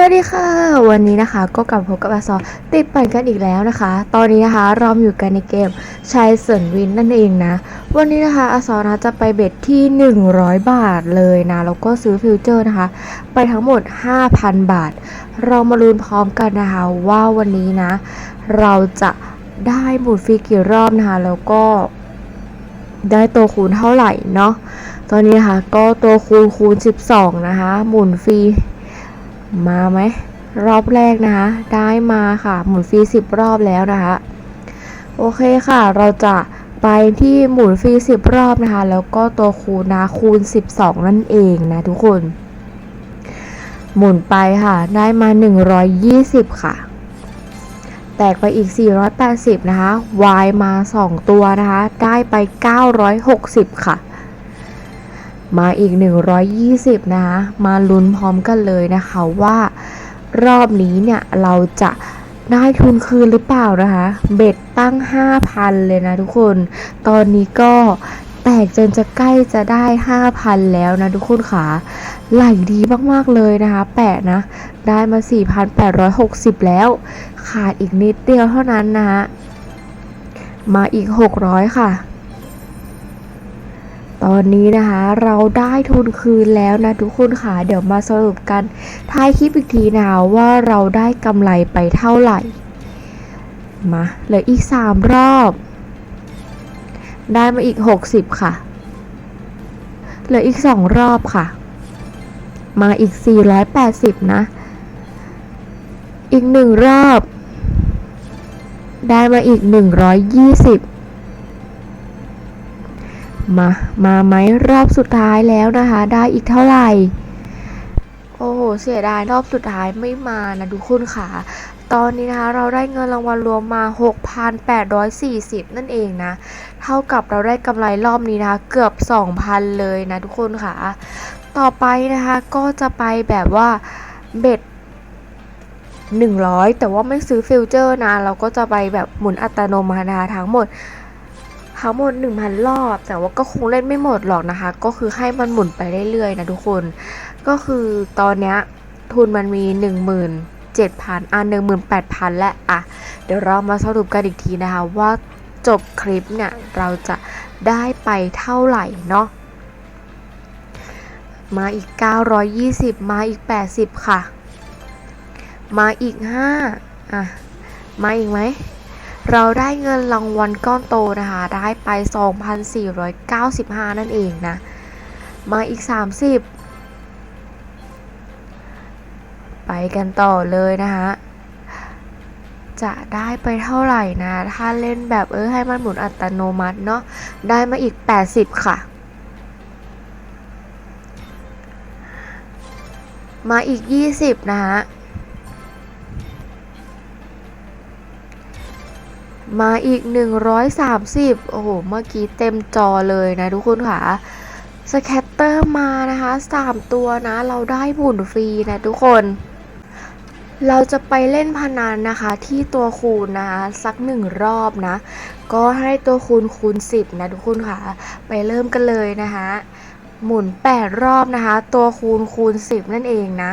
วัสดีค่ะ วันนี้นะคะก็กลับพบกับอาซอติดปั่นกันอีกแล้วนะคะ ตอนนี้นะคะเราอยู่กันในเกมชายเซินวินนั่นเองนะ วันนี้นะคะอาซอนะจะไปเบ็ดที่ 100 บาทเลยนะแล้วก็ซื้อฟิวเจอร์นะคะ ไปทั้งหมด 5,000 บาท เรามาลุ้นพร้อมกันนะคะ ว่าวันนี้นะ เราจะได้หมุนฟรีกี่รอบนะคะ แล้วก็ได้ตัวคูณเท่าไหร่เนาะตอนนี้นะคะก็ตัวคูณคูณ 12 นะคะ หมุนฟรี มาไหมรอบแรกนะคะ ได้มาค่ะ หมุนฟรี10รอบแล้วนะคะ โอเคค่ะ เราจะไปที่หมุนฟรี10รอบนะคะ แล้วก็ตัวคูณนะคูณ12นั่นเองนะทุกคน หมุนไปค่ะ ได้มา120ค่ะ แตกไปอีก480นะคะ y มา2ตัวนะคะ ได้ไป960ค่ะ มาอีก 120 นะคะ มาลุ้นพร้อมกันเลยนะคะว่ารอบนี้เนี่ยเราจะได้ทุนคืนหรือเปล่านะคะ เบ็ดตั้ง 5,000 เลยนะทุกคน ตอนนี้ก็แตกจนจะใกล้จะได้ 5,000 แล้วนะทุกคนค่ะ ไหลดีมาก ๆ เลยนะคะ แปะนะ ได้มา 4,860 แล้ว ขาดอีกนิดเดียวเท่านั้นนะคะ มาอีก 600 ค่ะ ตอนนี้นะคะเราได้ทุนคืนแล้วนะทุกคนค่ะเดี๋ยวมาสรุปกันท้ายคลิปอีกทีนะคะว่าเราได้กำไรไปเท่าไหร่มาเหลืออีก 3 รอบ ได้มาอีก 60 ค่ะ เหลืออีก 2 รอบค่ะ มาอีก 480 นะ อีก 1 รอบ ได้มาอีก 120 มา มาไหมรอบสุดท้ายแล้วนะคะ ได้อีกเท่าไหร่ โอ้โห เสียดายรอบสุดท้ายไม่มานะทุกคนค่ะ ตอนนี้นะคะเราได้เงินรางวัลรวมมา 6,840 นั่นเองนะ เท่ากับเราได้กำไรรอบนี้นะคะเกือบ 2,000 เลยนะทุกคนค่ะ ต่อไปนะคะก็จะไปแบบว่าเบ็ด100 แต่ว่าไม่ซื้อฟิลเจอร์นะ เราก็จะไปแบบหมุนอัตโนมัตินะคะทั้งหมด ทั้งหมด 1,000 รอบ แต่ว่าก็คงเล่นไม่หมดหรอกนะคะ ก็คือให้มันหมุนไปเรื่อยๆนะทุกคน ก็คือตอนเนี้ยทุนมันมี 17,000อะ18,000 และอะ เดี๋ยวเรามาสรุปกันอีกทีนะคะว่าจบคลิปเนี่ย เราจะได้ไปเท่าไหร่เนาะมาอีก 920 มาอีก 80 ค่ะ มาอีก 5 อะ มาอีกไหม เราได้เงินรางวัลก้อนโตนะคะ ได้ไป 2,495 นั่นเองนะ มาอีก 30 ไปกันต่อเลยนะคะ จะได้ไปเท่าไหร่นะ ถ้าเล่นแบบเออให้มันหมุนอัตโนมัติเนาะ ได้มาอีก 80 ค่ะ มาอีก 20 นะคะ มาอีก 130 โอ้โห เมื่อกี้เต็มจอเลยนะทุกคนค่ะ สแคตเตอร์มานะคะ 3 ตัวนะ เราได้หมุนฟรีนะทุกคน เราจะไปเล่นพนันนะคะ ที่ตัวคูณนะคะสักหนึ่งรอบนะ ก็ให้ตัวคูณคูณ 10 นะทุกคนค่ะ ไปเริ่มกันเลยนะคะ หมุน 8 รอบนะคะ ตัวคูณคูณ 10 นั่นเองนะ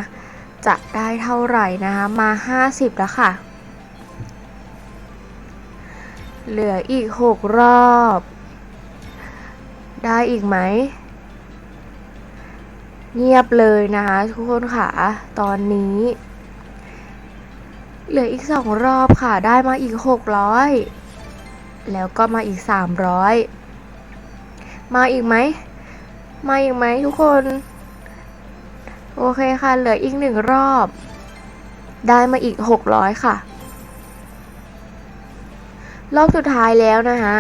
จะได้เท่าไหร่นะคะ มา 50 แล้วค่ะ เหลืออีก6รอบ ได้อีกไหม เงียบเลยนะคะทุกคนค่ะ ตอนนี้ เหลืออีก2รอบค่ะ ได้มาอีก600แล้วก็มาอีก300มาอีกไหม มาอีกไหมทุกคน โอเคค่ะ เหลืออีกหนึ่งรอบ ได้มาอีก600ค่ะ รอบสุดท้ายแล้วนะฮะ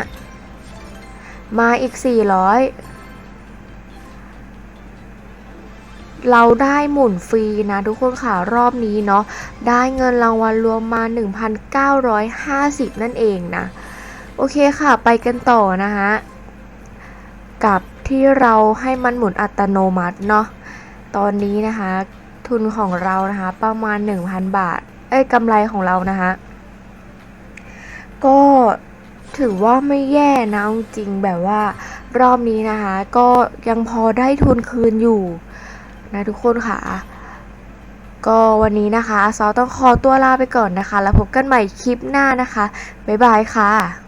มาอีก 400 เราได้หมุนฟรีนะทุกคนค่ะ รอบนี้เนาะ ได้เงินรางวัลรวมมา 1,950 นั่นเองนะ โอเคค่ะ ไปกันต่อนะฮะ กับที่เราให้มันหมุนอัตโนมัติเนาะ ตอนนี้นะคะ ทุนของเรานะคะ ประมาณ 1,000 บาท เอ้ยกำไรของเรานะคะ ก็ถือว่าไม่แย่นะจริงแบบว่ารอบนี้นะคะ ก็ยังพอได้ทุนคืนอยู่ นะทุกคนค่ะ ก็วันนี้นะคะซอต้องขอตัวลาไปก่อนนะคะ แล้วพบกันใหม่คลิปหน้านะคะ บ๊ายบายค่ะ